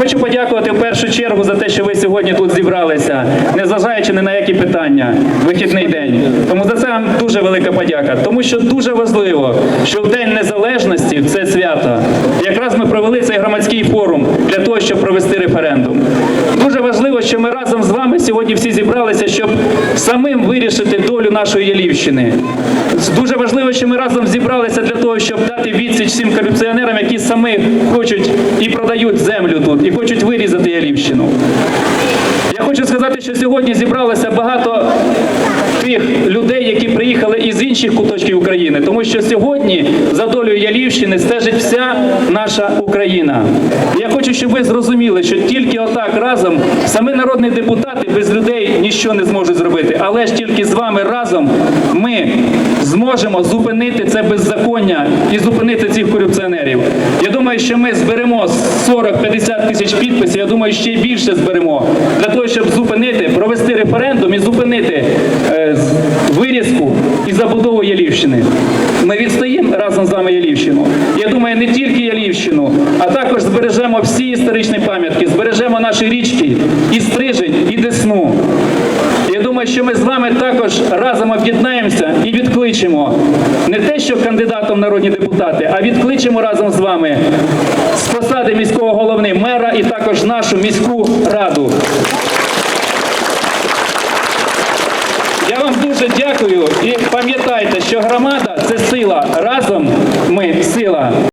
хочу подякувати в першу чергу за те, що ви сьогодні тут зібралися, незважаючи ні на які питання, вихідний день. Тому за це вам дуже велика подяка. Тому що дуже важливо, що в День Незалежності, в це свято, якраз ми провели цей громадський форум для того, щоб провести референдум. Дуже важливо, що ми разом з вами сьогодні всі зібралися, щоб самим вирішити долю нашої Ялівщини. Дуже важливо, що ми разом зібралися для того, щоб дати відсіч всім корупціонерам, які самі хочуть і продають землю тут, і хочуть вирізати Ялівщину. Я хочу сказати, що сьогодні зібралося багато тих людей, які приїхали із інших куточків України, тому що сьогодні за долею Ялівщини стежить вся наша Україна. Я хочу, щоб ви зрозуміли, що тільки отак разом саме народні депутати без людей нічого не зможуть зробити, але ж тільки з вами разом ми зможемо зупинити це беззаконня і зупинити цих корупціонерів. Я думаю, що ми зберемо 40-50 тисяч підписів. Я думаю, ще більше зберемо для того, щоб зупинити, провести референдум і зупинити е, з- вирізку і забудову Ялівщини. Ми відстоїмо разом з вами Ялівщину. Я думаю, не тільки Ялівщину, а також збережемо всі історичні пам'ятки, збережемо наші річки і Стрижень, і Десну. Я думаю, що ми з вами також разом об'єднаємося і відкличемо не те, що кандидатом народні депутати, а відкличемо разом з вами з посади міського голови мера і також нашу міську раду. Я вам дуже дякую і пам'ятайте, що громада це сила. Разом ми сила.